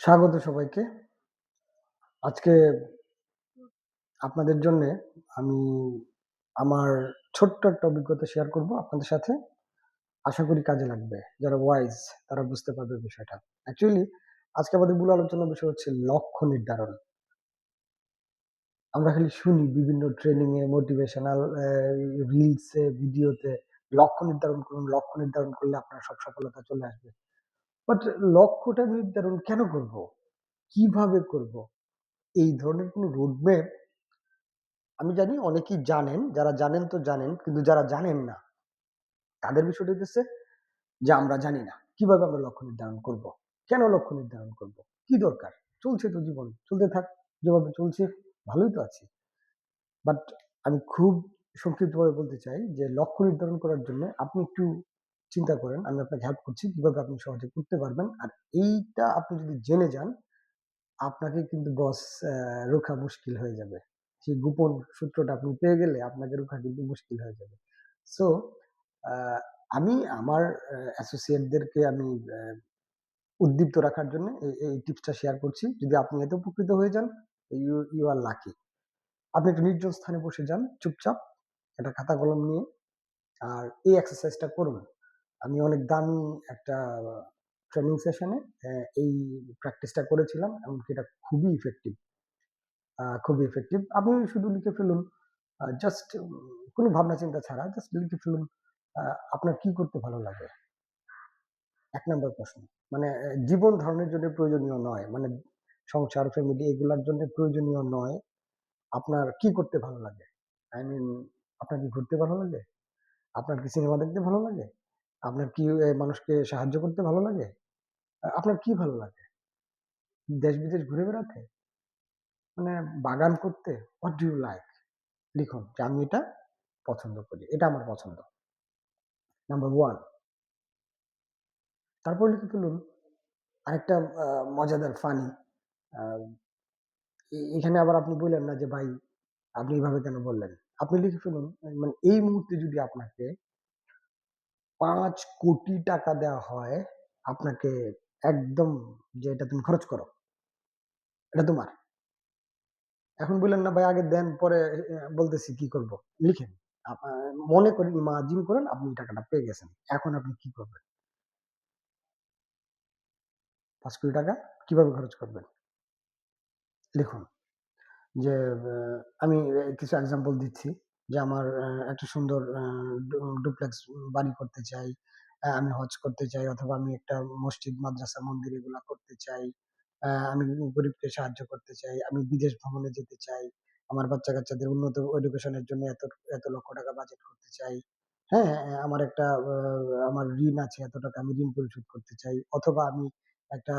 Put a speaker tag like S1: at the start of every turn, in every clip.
S1: স্বাগত সবাইকে। আজকে আপনাদের জন্যে আমি আমার ছোট্ট একটা অভিজ্ঞতা শেয়ার করব আপনাদের সাথে। আশা করি কাজে লাগবে। যারা ওয়াইজ তারা বুঝতে পারবে বিষয়টা। অ্যাকচুয়ালি আজকে আমাদের মূল আলোচনার বিষয় হচ্ছে লক্ষ্য নির্ধারণ। আমরা খালি শুনি বিভিন্ন ট্রেনিং এ, মোটিভেশনাল রিলসে, ভিডিওতে লক্ষ্য নির্ধারণ করুন, লক্ষ্য নির্ধারণ করলে আপনার সব সফলতা চলে আসবে। বাট লক্ষ্যটা নির্ধারণ কেন করব? কীভাবে করব? এই ধরনের কোনো রোডম্যাপ আমি জানি অনেকেই জানেন। যারা জানেন তো জানেন। কিন্তু যারা জানেন না, তাদের বিষয়টা হইতেছে যে আমরা জানি না। কীভাবে আমরা লক্ষ্য নির্ধারণ করব? কেন লক্ষ্য নির্ধারণ করব? কি দরকার? চলছে তো জীবন। চলতে থাক। যেভাবে চলছে ভালোই তো আছি। বাট আমি খুব সংক্ষিপ্তভাবে বলতে চাই যে লক্ষ্য নির্ধারণ করার জন্য আপনি একটু চিন্তা করেন। আমি আপনাকে হেল্প করছি কীভাবে আপনি সহজে করতে পারবেন। আর এইটা আপনি যদি জেনে যান, আপনাকে কিন্তু বস রোখা মুশকিল হয়ে যাবে। সেই গোপন সূত্রটা আপনি পেয়ে গেলে আপনাকে রোখা কিন্তু মুশকিল হয়ে যাবে। সো আমি আমার অ্যাসোসিয়েটদেরকে আমি উদ্দীপ্ত রাখার জন্য এই, টিপসটা শেয়ার করছি। যদি আপনি এত উপকৃত হয়ে যান, ইউ, ইউ আর লাকি। আপনি একটু নির্জন স্থানে বসে যান চুপচাপ। একটা খাতা কলম নিয়ে। আর এই এক্সারসাইজটা করুন। আমি অনেক দামি একটা ট্রেনিং সেশনে এই প্র্যাকটিসটা করেছিলাম। এমনকি এটা খুবই ইফেক্টিভ। খুবই ইফেক্টিভ। আপনি শুধু লিখে ফেলুন। জাস্ট কোনো ভাবনা চিন্তা ছাড়া জাস্ট লিখে ফেলুন। আপনার কি করতে ভালো লাগে? এক নম্বর প্রশ্ন। মানে জীবন ধারণের জন্য প্রয়োজনীয় নয়। মানে সংসার, ফ্যামিলি এগুলার জন্য প্রয়োজনীয় নয়। আপনার কি করতে ভালো লাগে? আই মিন আপনার কি ঘুরতে ভালো লাগে? আপনার কি সিনেমা দেখতে ভালো লাগে? আপনার কি মানুষকে সাহায্য করতে ভালো লাগে? আপনার কি ভালো লাগে? দেশ-বিদেশ ঘুরে বেড়াতে? মানে বাগান করতে? What do you like? লিখুন যে আমি এটা পছন্দ করি। এটা আমার পছন্দ। নাম্বার ওয়ান তারপর লিখে ফেলুন আরেকটা মজাদার ফানি এখানে আবার আপনি বললেন না যে, ভাই, আপনি এভাবে কেন বললেন? আপনি লিখে ফেলুন মানে এই মুহূর্তে যদি আপনাকে ৫ কোটি টাকা দেওয়া হয়, আপনাকে একদম যে এটা তুমি খরচ করো। এটা তোমার। এখন বললেন না ভাই আগে দেন পরে বলতেছি কি করব। লিখেন। মনে করেন ইমাজিন করেন আপনি টাকাটা পেয়ে গেছেন। এখন আপনি কি করবেন? পাঁচ কোটি টাকা কীভাবে খরচ করবেন? লিখুন। যে আমি কিছু এক্সাম্পল দিচ্ছি। যে আমার একটা সুন্দর ডুপ্লেক্স বাড়ি করতে চাই। আমি হজ করতে চাই অথবা আমি একটা মসজিদ, মাদ্রাসা, মন্দির এগুলা করতে চাই। আমি গরিবকে সাহায্য করতে চাই। আমি বিদেশ ভ্রমণে যেতে চাই। আমার বাচ্চা-কাচ্চাদের উন্নত এডুকেশন এর জন্য এত, এত লক্ষ টাকা বাজেট করতে চাই। হ্যাঁ? আমার একটা আমার ঋণ আছে এত টাকা আমি ঋণ পরিশোধ করতে চাই। অথবা আমি একটা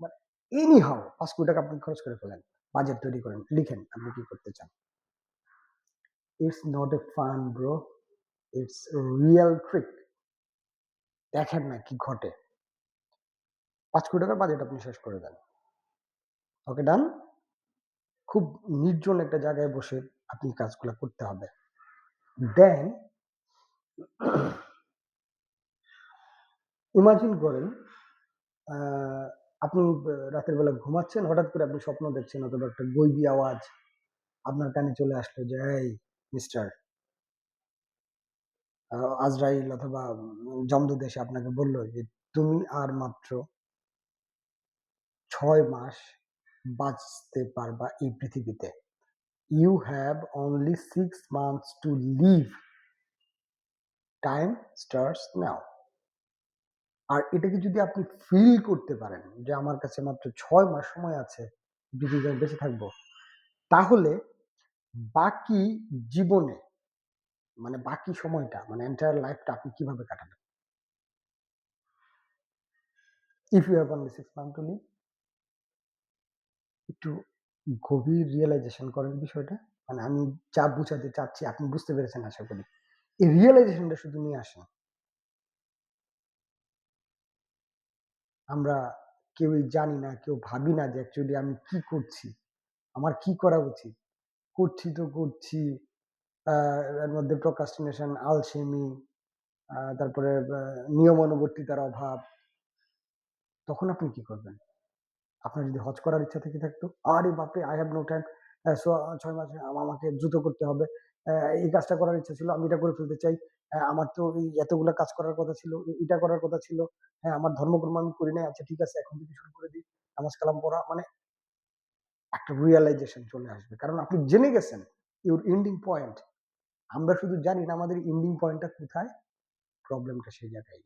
S1: মানে এনি হাউ ৫ কোটি টাকা আপনি খরচ করে ফেলেন। বাজেট তৈরি করেন। লিখেন আপনি কি করতে চান। It's not a fun bro. It's real trick. দেখেন না কি ঘটে। পাঁচ কোটি টাকার বাজেট আপনি শেষ করে দেন। ওকে ডান? খুব নির্জন একটা জায়গায় বসে আপনি কাজগুলো করতে হবে। দেন ইমাজিন করেন আপনি রাতের বেলা ঘুমাচ্ছেন, হঠাৎ করে আপনি স্বপ্ন দেখছেন অথবা একটা গৈবী আওয়াজ আপনার কানে চলে আসলো যে, "এই মিস্টার" আজরাইল অথবা যমদূত এসে আপনাকে বলল যে, "তুমি আর মাত্র ৬ মাস বাঁচতে পারবা এই পৃথিবীতে। You have only 6 months to live. Time starts now." আর এটাকে যদি আপনি ফিল করতে পারেন যে আমার কাছে মাত্র ছয় মাস সময় আছে পৃথিবীতে বেঁচে থাকব। তাহলে বাকি জীবনে মানে বাকি সময়টা মানে এন্টায়ার লাইফটা আপনি কীভাবে কাটাবেন? If have only 6 months to live একটু গভীর রিয়েলাইজেশন করেন বিষয়টা। মানে আমি যা বুঝাতে চাচ্ছি আপনি বুঝতে পেরেছেন আশা করি। এই রিয়েলাইজেশনটা শুধু নিয়ে আসেন। আমরা কেউই জানি না, কেউ ভাবি না যে অ্যাকচুয়ালি আমি কি করছি? আমার কি করা উচিত? করছি তো করছি। এর মধ্যে procrastination, আলসেমি, তারপরে নিয়মানুবর্তিতার অভাব। তখন আপনি কি করবেন? আপনার যদি হজ করার ইচ্ছা থেকে থাকতো, আরে বাপরে! No time অ্যা সো ৬ মাসে আমাকে দ্রুত করতে হবে। এই কাজটা করার ইচ্ছা ছিল, আমি এটা করে ফেলতে চাই। আমার তো এতগুলা কাজ করার কথা ছিল, এটা করার কথা ছিল। হ্যাঁ, আমার ধর্মকর্ম আমি করি নাই। আচ্ছা ঠিক আছে এখন থেকে শুরু করে দিই। নামাজ কালাম পড়া মানে একটা রিয়েলাইজেশন চলে আসবে। কারণ আপনি জেনে গেছেন ইউর ending পয়েন্ট আমরা শুধু জানি না আমাদের ending পয়েন্টটা কোথায়? প্রবলেমটা সেই জায়গায়।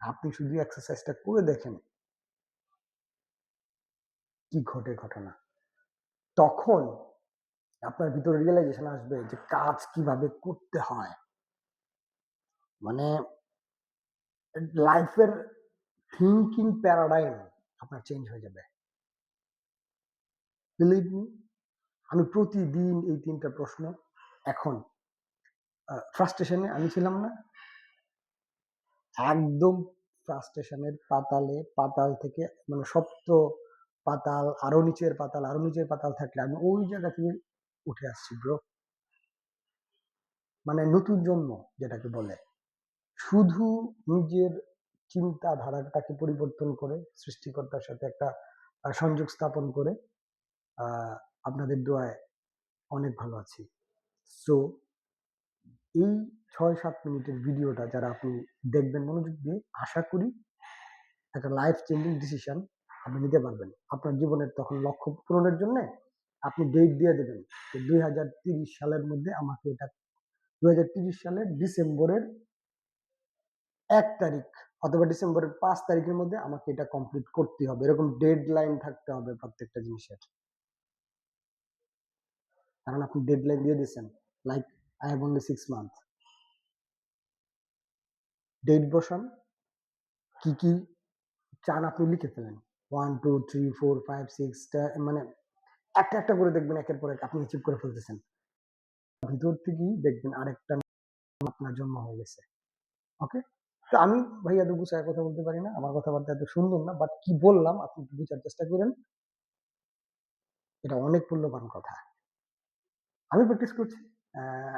S1: আপনি শুধু এক্সারসাইজটা করে দেখেন। কি ঘটে ঘটনা। তখন আপনার ভিতরে রিয়েলাইজেশন আসবে যে কাজ কীভাবে করতে হয়। মানে লাইফের থিংকিং প্যারাডাইম আপনার চেঞ্জ হয়ে যাবে। বিলিভ মি আমি প্রতিদিন এই তিনটা প্রশ্ন এখন ফ্রাস্ট্রেশন আমি ছিলাম না? একদম ফ্রাস্ট্রেশন এর পাতালে পাতাল থেকে মানে সপ্ত পাতাল, আরও নিচের পাতাল, আরও নিচের পাতাল থাকলে আমি ওই জায়গা থেকে উঠে আসছি ব্রো। মানে নতুন জন্ম যেটাকে বলে। শুধু নিজের চিন্তাধারাটাকে পরিবর্তন করে সৃষ্টিকর্তার সাথে একটা সংযোগ স্থাপন করে আপনাদের দোয়ায় অনেক ভালো আছি। সো এই ৬-৭ মিনিটের ভিডিওটা যারা আপনি দেখবেন মনোযোগ দিয়ে, আশা করি একটা লাইফ চেঞ্জিং ডিসিশন আপনি নিতে পারবেন। আপনার জীবনের তখন লক্ষ্য পূরণের জন্যে আপনি ডেট দিয়ে দেবেন যে ২০৩০ সালের মধ্যে আমাকে এটা ২০৩০ সালের ডিসেম্বরের এক তারিখ অথবা ডিসেম্বরের পাঁচ তারিখের মধ্যে আমাকে এটা কমপ্লিট করতেই হবে। এরকম ডেড লাইন থাকতে হবে প্রত্যেকটা জিনিসের। কারণ আপনি ডেডলাইন দিয়ে দিছেন। Like I have only 6 month. Date বসান। কি, কি চান আপনি লিখে ফেলেন। 1, 2, 3, 4, 5, 6 টা মানে একটা, একটা করে দেখবেন একের পর এক আপনি অ্যাচিভ করে ফেলতেছেন। ভিতর থেকেই দেখবেন আরেকটা আপনার জন্ম হয়ে গেছে। ওকে? তো আমি ভাই এত গুছায় কথা বলতে পারি না। আমার কথাবার্তা এত সুন্দর না। বাট কি বললাম আপনি বুঝার চেষ্টা করেন। এটা অনেক মূল্যবান কথা। আমি প্র্যাকটিস করছি।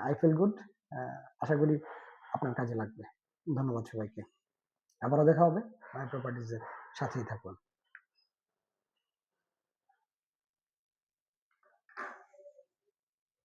S1: আই ফিল গুড আশা করি আপনার কাজে লাগবে। ধন্যবাদ সবাইকে। আবারও দেখা হবে। মাই প্রপার্টিজের সাথেই থাকুন।